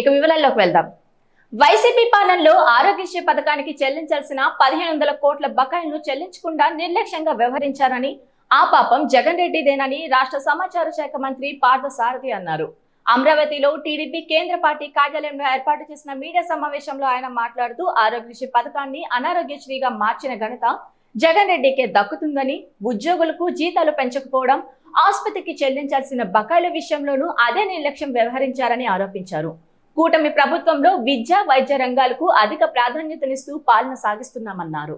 ఇక వివరాల్లోకి వెళ్దాం. వైసీపీ పాలనలో ఆరోగ్యశ్రీ పథకానికి చెల్లించాల్సిన పదిహేను వందల కోట్ల బకాయిలను చెల్లించకుండా నిర్లక్ష్యంగా వ్యవహరించారని ఆ పాపం జగన్ రెడ్డిదేనని రాష్ట్ర సమాచార శాఖ మంత్రి పార్థ సారథి అన్నారు. అమరావతిలో టీడీపీ కేంద్ర పార్టీ కార్యాలయంలో ఏర్పాటు చేసిన మీడియా సమావేశంలో ఆయన మాట్లాడుతూ ఆరోగ్యశ్రీ పథకాన్ని అనారోగ్యశ్రీగా మార్చిన ఘనత జగన్ రెడ్డికే దక్కుతుందని ఉద్యోగులకు జీతాలు పెంచకపోవడం ఆసుపత్రికి చెల్లించాల్సిన బకాయిల విషయంలోనూ అదే నిర్లక్ష్యం వ్యవహరించారని ఆరోపించారు. కూటమి ప్రభుత్వంలో విద్య వైద్య రంగాలకు అధిక ప్రాధాన్యతనిస్తూ పాలన సాగిస్తున్నామన్నారు.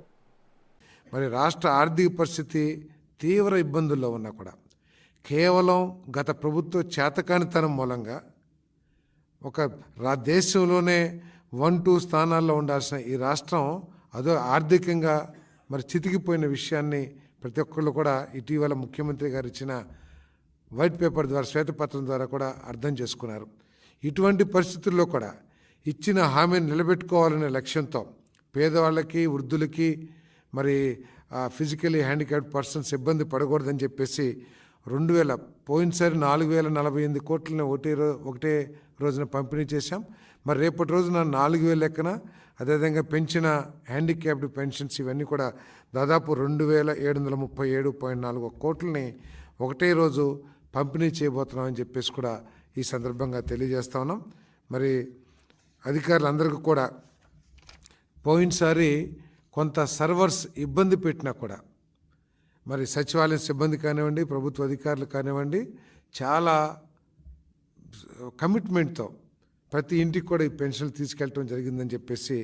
మరి రాష్ట్ర ఆర్థిక పరిస్థితి తీవ్ర ఇబ్బందుల్లో ఉన్నా కూడా కేవలం గత ప్రభుత్వ చేతకానితనం మూలంగా ఒక రా దేశంలోనే వన్ టూ స్థానాల్లో ఉండాల్సిన ఈ రాష్ట్రం అదో ఆర్థికంగా మరి చితికిపోయిన విషయాన్ని ప్రతి ఒక్కళ్ళు కూడా ఇటీవల ముఖ్యమంత్రి గారు ఇచ్చిన వైట్ పేపర్ ద్వారా శ్వేతపత్రం ద్వారా కూడా అర్థం చేసుకున్నారు. ఇటువంటి పరిస్థితుల్లో కూడా ఇచ్చిన హామీని నిలబెట్టుకోవాలనే లక్ష్యంతో పేదవాళ్ళకి వృద్ధులకి మరి ఫిజికలీ హ్యాండిక్యాప్డ్ పర్సన్స్ ఇబ్బంది పడకూడదని చెప్పేసి రెండు వేల పోయినసారి నాలుగు వేల నలభై ఎనిమిది కోట్లని ఒకటే రో ఒకటే రోజున పంపిణీ చేశాం. మరి రేపటి రోజున నాలుగు వేల లెక్కన అదేవిధంగా పెంచిన హ్యాండిక్యాప్డ్ పెన్షన్స్ ఇవన్నీ కూడా దాదాపు రెండు వేల ఏడు వందల ముప్పై ఏడు పాయింట్ నాలుగు కోట్లని ఒకటే రోజు పంపిణీ చేయబోతున్నామని చెప్పేసి కూడా ఈ సందర్భంగా తెలియజేస్తా ఉన్నాం. మరి అధికారులందరికీ కూడా పోయినసారి కొంత సర్వర్స్ ఇబ్బంది పెట్టినా కూడా మరి సచివాలయం సిబ్బంది కానివ్వండి ప్రభుత్వ అధికారులు కానివ్వండి చాలా కమిట్మెంట్తో ప్రతి ఇంటికి కూడా ఈ పెన్షన్లు తీసుకెళ్ళటం జరిగిందని చెప్పేసి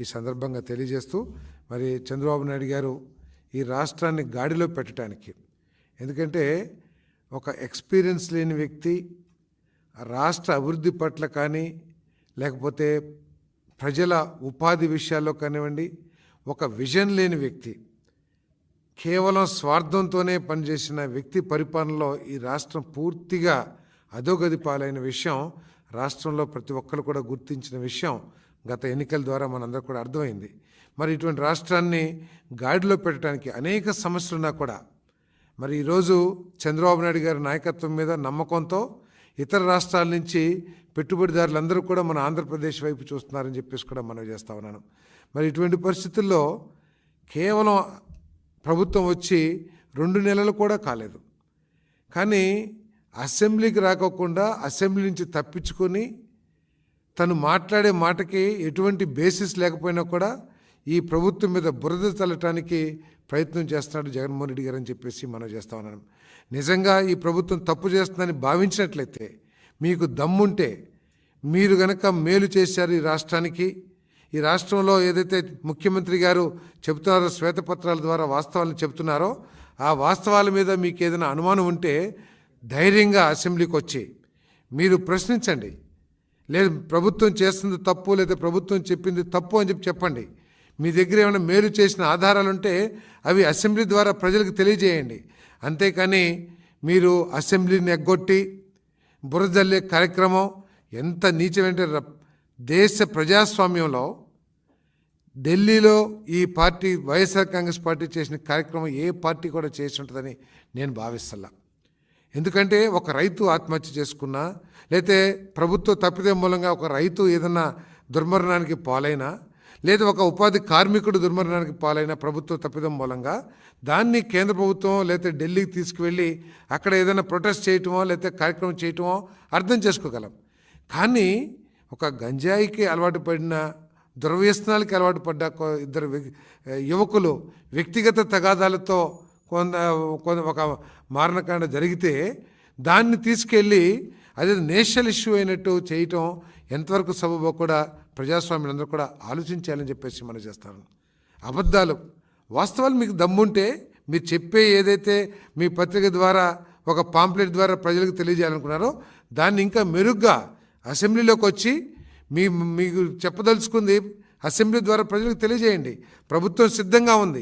ఈ సందర్భంగా తెలియజేస్తూ మరి చంద్రబాబు నాయుడు గారు ఈ రాష్ట్రాన్ని గాడిలో పెట్టడానికి ఎందుకంటే ఒక ఎక్స్పీరియన్స్ లేని వ్యక్తి రాష్ట్ర అభివృద్ధి పట్ల కానీ లేకపోతే ప్రజల ఉపాధి విషయాల్లో కానివ్వండి ఒక విజన్ లేని వ్యక్తి కేవలం స్వార్థంతోనే పనిచేసిన వ్యక్తి పరిపాలనలో ఈ రాష్ట్రం పూర్తిగా అధోగతి పాలైన విషయం రాష్ట్రంలో ప్రతి ఒక్కరు కూడా గుర్తించిన విషయం గత ఎన్నికల ద్వారా మనందరూ కూడా అర్థమైంది. మరి ఇటువంటి రాష్ట్రాన్ని గాడిలో పెట్టడానికి అనేక సమస్యలున్నా కూడా మరి ఈరోజు చంద్రబాబు నాయుడు గారి నాయకత్వం మీద నమ్మకంతో ఇతర రాష్ట్రాల నుంచి పెట్టుబడిదారులందరూ కూడా మన ఆంధ్రప్రదేశ్ వైపు చూస్తున్నారని చెప్పేసి కూడా మనం చేస్తా ఉన్నాను. మరి ఇటువంటి పరిస్థితుల్లో కేవలం ప్రభుత్వం వచ్చి రెండు నెలలు కూడా కాలేదు. కానీ అసెంబ్లీకి రాకోకుండా అసెంబ్లీ నుంచి తప్పించుకొని తను మాట్లాడే మాటకి ఎటువంటి బేసిస్ లేకపోయినా కూడా ఈ ప్రభుత్వం మీద బురద చల్లటానికి ప్రయత్నం చేస్తున్నాడు జగన్మోహన్ రెడ్డి గారు అని చెప్పేసి మనం చేస్తా ఉన్నాను నిజంగా ఈ ప్రభుత్వం తప్పు చేస్తుందని భావించినట్లయితే మీకు దమ్ముంటే మీరు గనక మేలు చేశారు ఈ రాష్ట్రానికి. ఈ రాష్ట్రంలో ఏదైతే ముఖ్యమంత్రి గారు చెబుతున్నారో శ్వేతపత్రాల ద్వారా వాస్తవాలను చెబుతున్నారో ఆ వాస్తవాల మీద మీకు ఏదైనా అనుమానం ఉంటే ధైర్యంగా అసెంబ్లీకి వచ్చి మీరు ప్రశ్నించండి. లేదు ప్రభుత్వం చేస్తుంది తప్పు లేదా ప్రభుత్వం చెప్పింది తప్పు అని చెప్పి చెప్పండి. మీ దగ్గర ఏమైనా మేలు చేసిన ఆధారాలు ఉంటే అవి అసెంబ్లీ ద్వారా ప్రజలకు తెలియజేయండి. అంతేకాని మీరు అసెంబ్లీని ఎగ్గొట్టి బురదల్లే కార్యక్రమం ఎంత నీచమంటే దేశ ప్రజాస్వామ్యంలో ఢిల్లీలో ఈ పార్టీ వైఎస్ఆర్ కాంగ్రెస్ పార్టీ చేసిన కార్యక్రమం ఏ పార్టీ కూడా చేసి ఉంటుందని నేను భావిస్తలా ఎందుకంటే ఒక రైతు ఆత్మహత్య చేసుకున్నా లేతే ప్రభుత్వ తప్పిదే మూలంగా ఒక రైతు ఏదన్నా దుర్మరణానికి పాలైనా లేదా ఒక ఉపాధి కార్మికుడు దుర్మరణానికి పాలైన ప్రభుత్వ తప్పిదం మూలంగా దాన్ని కేంద్ర ప్రభుత్వం లేకపోతే ఢిల్లీకి తీసుకువెళ్ళి అక్కడ ఏదైనా ప్రొటెస్ట్ చేయటమో లేకపోతే కార్యక్రమం చేయటమో అర్థం చేసుకోగలం. కానీ ఒక గంజాయికి అలవాటు పడిన దుర్వ్యసనాలకి అలవాటు పడ్డ ఇద్దరు వ్యక్- యువకులు వ్యక్తిగత తగాదాలతో కొంత కొంత ఒక మారణకాండ జరిగితే దాన్ని తీసుకెళ్ళి అదే నేషనల్ ఇష్యూ అయినట్టు చేయటం ఎంతవరకు సబబో కూడా ప్రజాస్వామ్యులందరూ కూడా ఆలోచించాలని చెప్పేసి మనం చేస్తాను అబద్ధాలు వాస్తవాలు మీకు దమ్ముంటే మీరు చెప్పే ఏదైతే మీ పత్రిక ద్వారా ఒక పాంప్లెట్ ద్వారా ప్రజలకు తెలియజేయాలనుకున్నారో దాన్ని ఇంకా మెరుగ్గా అసెంబ్లీలోకి వచ్చి మీ మీకు చెప్పదలుచుకుంది అసెంబ్లీ ద్వారా ప్రజలకు తెలియజేయండి. ప్రభుత్వం సిద్ధంగా ఉంది.